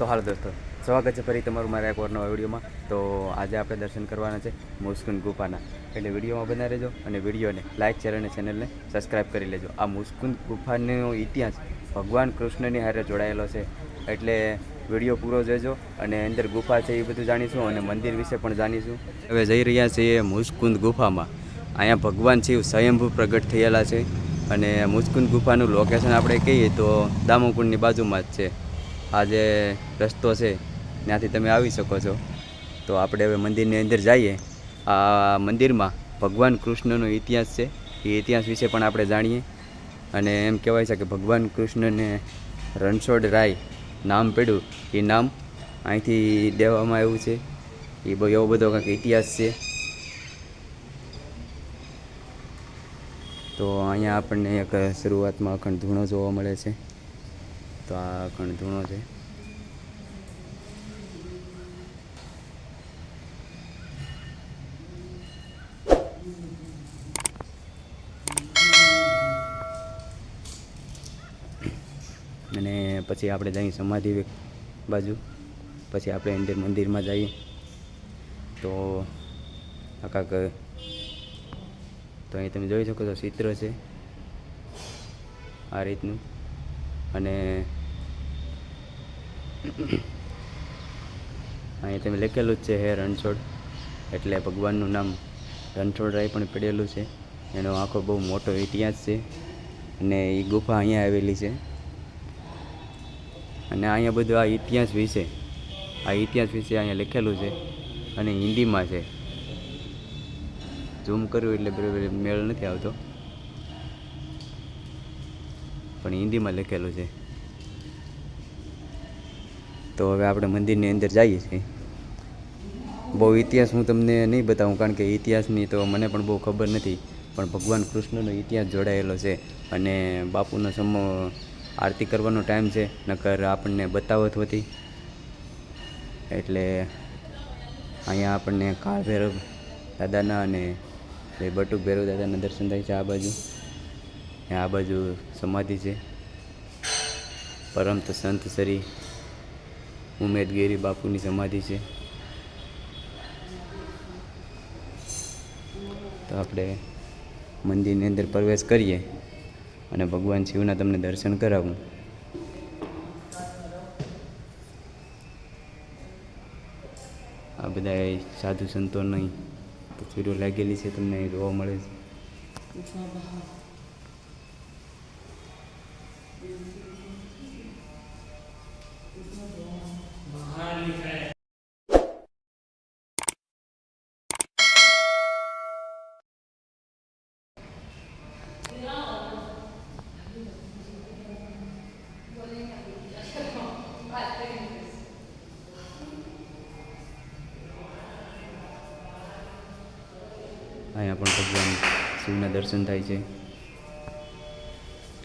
તો હાલ દોસ્તો, સ્વાગત છે ફરી તમારું મારા એક વાર નવા વિડીયોમાં. તો આજે આપણે દર્શન કરવાના છે મુસ્કુન ગુફાના. એટલે વિડીયોમાં બના રહેજો અને વિડીયોને લાઇક શેર અને ચેનલને સબસ્ક્રાઈબ કરી લેજો. આ મુસ્કુન ગુફાનો ઇતિહાસ ભગવાન કૃષ્ણની હારે જોડાયેલો છે. એટલે વીડિયો પૂરો જોજો અને અંદર ગુફા છે એ બધું જાણીશું અને મંદિર વિશે પણ જાણીશું. હવે જઈ રહ્યા છીએ મુસ્કુંદ ગુફામાં. અહીંયા ભગવાન શિવ સ્વયંભૂ પ્રગટ થયેલા છે. અને મુસ્કુંદ ગુફાનું લોકેશન આપણે કહીએ તો દામોકુંડની બાજુમાં જ છે. આ જે રસ્તો છે, ત્યાંથી તમે આવી શકો છો. તો આપણે હવે મંદિરની અંદર જઈએ. આ મંદિરમાં ભગવાન કૃષ્ણનો ઇતિહાસ છે. એ ઇતિહાસ વિશે પણ આપણે જાણીએ. અને એમ કહેવાય છે કે ભગવાન કૃષ્ણને રણછોડ રાય નામ પડ્યું. એ નામ અહીંથી દેવામાં આવ્યું છે. એ બહુ એવો બધો કંઈક ઇતિહાસ છે. તો અહીંયા આપણને એક શરૂઆતમાં અખંડ ધૂણો જોવા મળે છે. તો આ અખંડ ધૂણો છે. અને પછી આપણે જઈએ સમાધિ બાજુ. પછી આપણે અંદર મંદિરમાં જઈએ. તો આ કાંક તો અહીં તમે જોઈ શકો છો ચિત્ર છે આ રીતનું. અને અહીં તમે લખેલું જ છે હે રણછોડ. એટલે ભગવાનનું નામ રણછોડરાય પણ પડેલું છે. એનો આખો બહુ મોટો ઇતિહાસ છે. અને એ ગુફા અહીંયા આવેલી છે. અને અહીંયા બધું આ ઇતિહાસ વિશે, આ ઇતિહાસ વિશે અહીંયા લખેલું છે. અને હિન્દીમાં છે. ઝૂમ કર્યું એટલે બરાબર મેળ નથી આવતો. પણ હિન્દીમાં લખેલું છે. તો હવે આપણે મંદિરની અંદર જઈએ છીએ. બહુ ઇતિહાસ હું તમને નહીં બતાવું, કારણ કે ઇતિહાસની તો મને પણ બહુ ખબર નથી, પણ ભગવાન કૃષ્ણનો ઇતિહાસ જોડાયેલો છે અને બાપુનો સમો આરતી કરવાનો ટાઈમ છે, નકર આપણને બતાવત હોતી. એટલે અહીંયા આપણને કાળ ભૈરવ દાદાના અને બટુક ભૈરવ દાદાના દર્શન થાય છે આ બાજુ. આ બાજુ સમાધિ છે. પરમત સંત શ્રી ઉમેદગીરી બાપુની સમાધિ છે. તો આપણે મંદિરની અંદર પ્રવેશ કરીએ અને ભગવાન શિવના તમને દર્શન કરાવું. આ બધા સાધુ સંતોની તસવીરો લાગેલી છે, તમને જોવા મળે છે. પણ ભગવાન શિવના દર્શન થાય છે.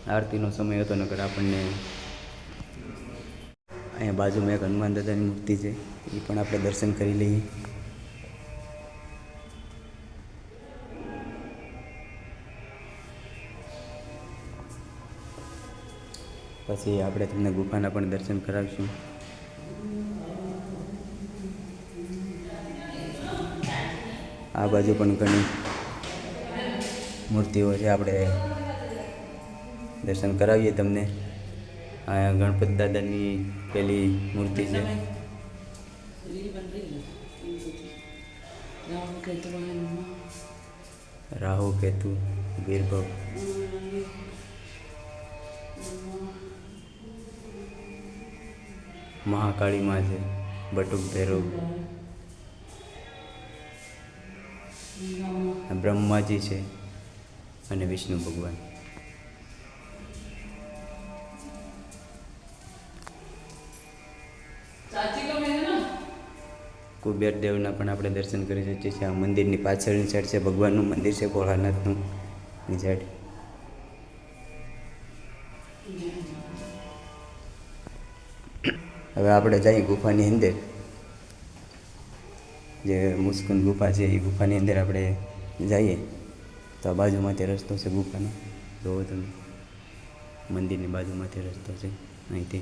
આરતીનો સમય હતો નગર આપણને. અહીંયા બાજુમાં એક હનુમાન દાદાની મૂર્તિ છે, એ પણ આપણે દર્શન કરી લઈએ. પછી આપણે તમને ગુફાના પણ દર્શન કરાવીશું. આ બાજુ પણ ઘણી મૂર્તિઓ છે, આપણે દર્શન કરાવીએ તમને. આ ગણપત દાદાની પેલી મૂર્તિ છે. રાહુ કેતુ વીરભવ મહાકાળી માં છે, બટુક ભૈરવ. બ્રહ્માજી છે. અને વિષ્ણુ ભગવાન. કુબેર દેવના પણ આપણે દર્શન કરી શકીએ છીએ. આ મંદિરની પાછળની સાઈડ છે ભગવાનનું મંદિર છે ભોળાનાથનું. ની સાઈડ. હવે આપણે જઈએ ગુફાની અંદર. જે મુસ્કુન ગુફા છે એ ગુફાની અંદર આપણે જઈએ. તો આ બાજુમાંથી રસ્તો છે ગુફાનો. જોવો તમે. મંદિરની બાજુમાંથી રસ્તો છે. અહીંથી.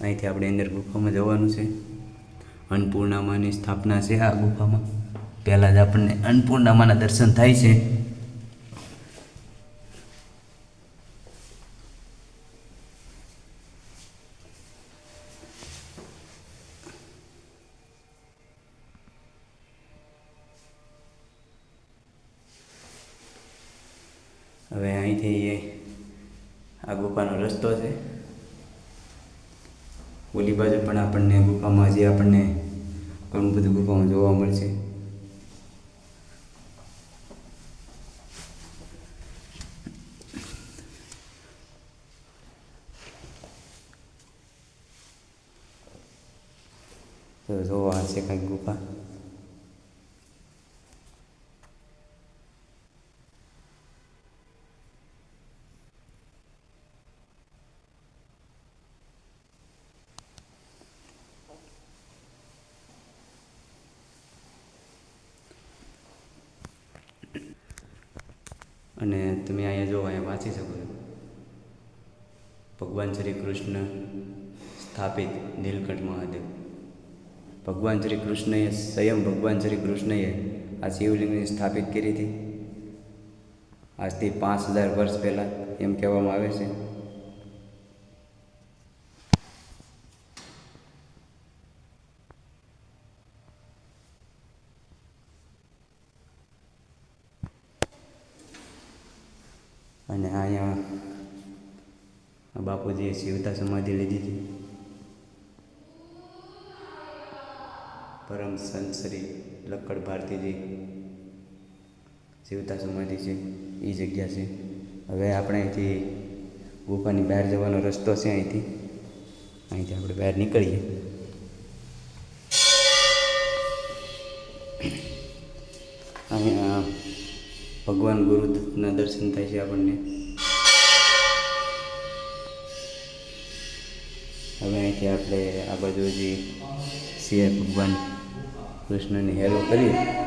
અહીંથી આપણે અંદર ગુફામાં જવાનું છે. અન્નપૂર્ણામાની સ્થાપના છે આ ગુફામાં. પહેલાં જ આપણને અન્નપૂર્ણામાના દર્શન થાય છે. હવે અહીંથી આ ગુફાનો રસ્તો છે. ઓલી બાજુ પણ આપણને ગુફામાં હજી આપણને ઘણું બધું ગુફામાં જોવા મળશે. તો જોવા હશે કંઈક ગુફા. અને તમે અહીંયા જો, અહીંયા વાંચી શકો છો. ભગવાન શ્રી કૃષ્ણ સ્થાપિત નીલકંઠ મહાદેવ. ભગવાન શ્રી કૃષ્ણએ, સ્વયં ભગવાન શ્રી કૃષ્ણએ આ શિવલિંગને સ્થાપિત કરી હતી. આજથી પાંચ હજાર વર્ષ પહેલાં એમ કહેવામાં આવે છે. અને અહીંયા બાપુજીએ શિવતા સમાધિ લીધી હતી. પરમ સંત શ્રી લક્કડ ભારતીજી શિવતા સમાધિ છે એ જગ્યા છે. હવે આપણે અહીંથી ગુફાની બહાર જવાનો રસ્તો છે અહીંથી. અહીંથી આપણે બહાર નીકળીએ. અહીંયા ભગવાન ગુરુદત્તના દર્શન થાય છે આપણને. હવે અહીંથી આપણે આ બાજુ જે છે ભગવાન કૃષ્ણની હેરો કરીએ.